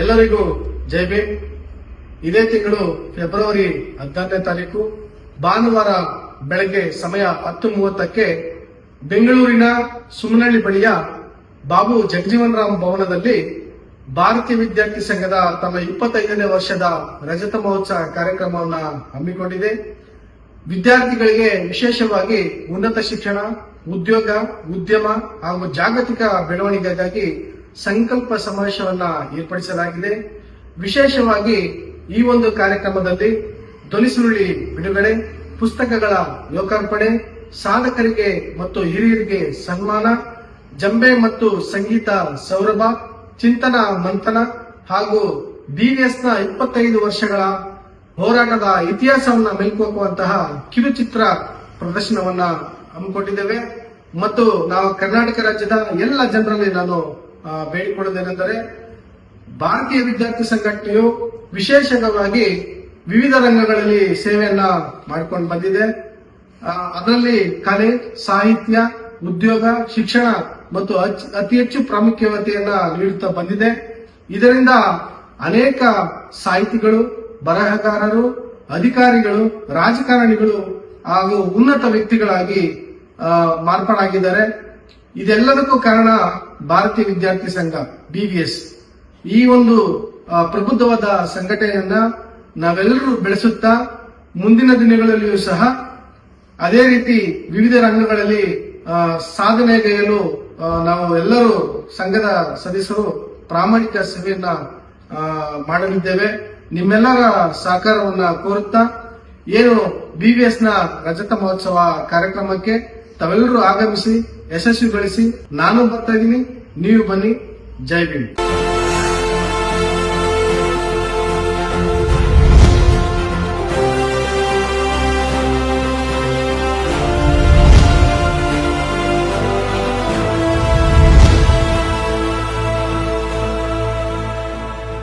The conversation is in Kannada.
ಎಲ್ಲರಿಗೂ ಜೈ ಭೀಮ್. ಇದೇ ತಿಂಗಳು ಫೆಬ್ರವರಿ ಹದಿನಾರನೇ ತಾರೀಕು, ಭಾನುವಾರ ಬೆಳಗ್ಗೆ ಸಮಯ ಹತ್ತು ಮೂವತ್ತಕ್ಕೆ ಬೆಂಗಳೂರಿನ ಸುಮನಹಳ್ಳಿ ಬಳಿಯ ಬಾಬು ಜಗಜೀವನ್ ರಾಮ್ ಭವನದಲ್ಲಿ ಭಾರತೀಯ ವಿದ್ಯಾರ್ಥಿ ಸಂಘದ ತಮ್ಮ ಇಪ್ಪತ್ತೈದನೇ ವರ್ಷದ ರಜತ ಮಹೋತ್ಸವ ಕಾರ್ಯಕ್ರಮವನ್ನು ಹಮ್ಮಿಕೊಂಡಿದೆ. ವಿದ್ಯಾರ್ಥಿಗಳಿಗೆ ವಿಶೇಷವಾಗಿ ಉನ್ನತ ಶಿಕ್ಷಣ, ಉದ್ಯೋಗ, ಉದ್ಯಮ ಹಾಗೂ ಜಾಗತಿಕ ಬೆಳವಣಿಗೆಗಾಗಿ ಸಂಕಲ್ಪ ಸಮಾವೇಶವನ್ನ ಏರ್ಪಡಿಸಲಾಗಿದೆ. ವಿಶೇಷವಾಗಿ ಈ ಒಂದು ಕಾರ್ಯಕ್ರಮದಲ್ಲಿ ಧ್ವನಿಸುರುಳಿ ಬಿಡುಗಡೆ, ಪುಸ್ತಕಗಳ ಲೋಕಾರ್ಪಣೆ, ಸಾಧಕರಿಗೆ ಮತ್ತು ಹಿರಿಯರಿಗೆ ಸನ್ಮಾನ, ಜಂಬೆ ಮತ್ತು ಸಂಗೀತ ಸೌರಭ, ಚಿಂತನ ಮಂಥನ ಹಾಗೂ ಬಿವಿಎಸ್ನ ಇಪ್ಪತ್ತೈದು ವರ್ಷಗಳ ಹೋರಾಟದ ಇತಿಹಾಸವನ್ನ ಮೆಲುಕುವಂತಹ ಕಿರುಚಿತ್ರ ಪ್ರದರ್ಶನವನ್ನ ಹಮ್ಮಿಕೊಂಡಿದ್ದೇವೆ. ಮತ್ತು ನಾವು ಕರ್ನಾಟಕ ರಾಜ್ಯದ ಎಲ್ಲ ಜನರಲ್ಲಿ ನಾನು ಆ, ಬೇಡಿಕೊಳ್ಳುವುದೇನೆಂದರೆ ಭಾರತೀಯ ವಿದ್ಯಾರ್ಥಿ ಸಂಘಟನೆಯು ವಿಶೇಷವಾಗಿ ವಿವಿಧ ರಂಗಗಳಲ್ಲಿ ಸೇವೆಯನ್ನ ಮಾಡಿಕೊಂಡು ಬಂದಿದೆ. ಅದರಲ್ಲಿ ಕಲೆ ಸಾಹಿತ್ಯ ಉದ್ಯೋಗ ಶಿಕ್ಷಣ ಮತ್ತು ಅತಿ ಹೆಚ್ಚು ಪ್ರಾಮುಖ್ಯತೆಯನ್ನ ನೀಡುತ್ತಾ ಬಂದಿದೆ. ಇದರಿಂದ ಅನೇಕ ಸಾಹಿತಿಗಳು ಬರಹಗಾರರು ಅಧಿಕಾರಿಗಳು ರಾಜಕಾರಣಿಗಳು ಹಾಗೂ ಉನ್ನತ ವ್ಯಕ್ತಿಗಳಾಗಿ ಮಾರ್ಪಾಡಾಗಿದ್ದಾರೆ. ಇದೆಲ್ಲದಕ್ಕೂ ಕಾರಣ ಭಾರತೀಯ ವಿದ್ಯಾರ್ಥಿ ಸಂಘ ಬಿವಿಎಸ್ ಈ ಒಂದು ಪ್ರಬುದ್ಧವಾದ ಸಂಘಟನೆಯನ್ನ ನಾವೆಲ್ಲರೂ ಬೆಳೆಸುತ್ತಾ ಮುಂದಿನ ದಿನಗಳಲ್ಲಿಯೂ ಸಹ ಅದೇ ರೀತಿ ವಿವಿಧ ರಂಗಗಳಲ್ಲಿ ಸಾಧನೆಗೈಯಲು ನಾವು ಎಲ್ಲರೂ ಸಂಘದ ಸದಸ್ಯರು ಪ್ರಾಮಾಣಿಕ ಸೇವೆಯನ್ನ ಆ, ಮಾಡಲಿದ್ದೇವೆ. ನಿಮ್ಮೆಲ್ಲರ ಸಹಕಾರವನ್ನ ಕೋರುತ್ತಾ ಏನು ಬಿವಿಎಸ್ನ ರಜತ ಮಹೋತ್ಸವ ಕಾರ್ಯಕ್ರಮಕ್ಕೆ ತಾವೆಲ್ಲರೂ ಆಗಮಿಸಿ ಯಶಸ್ವಿಗೊಳಿಸಿ ನಾನು ಬರ್ತಾ ಇದ್ದೀನಿ. ನೀವು ಬನ್ನಿ. ಜೈ ಭೀಮ್.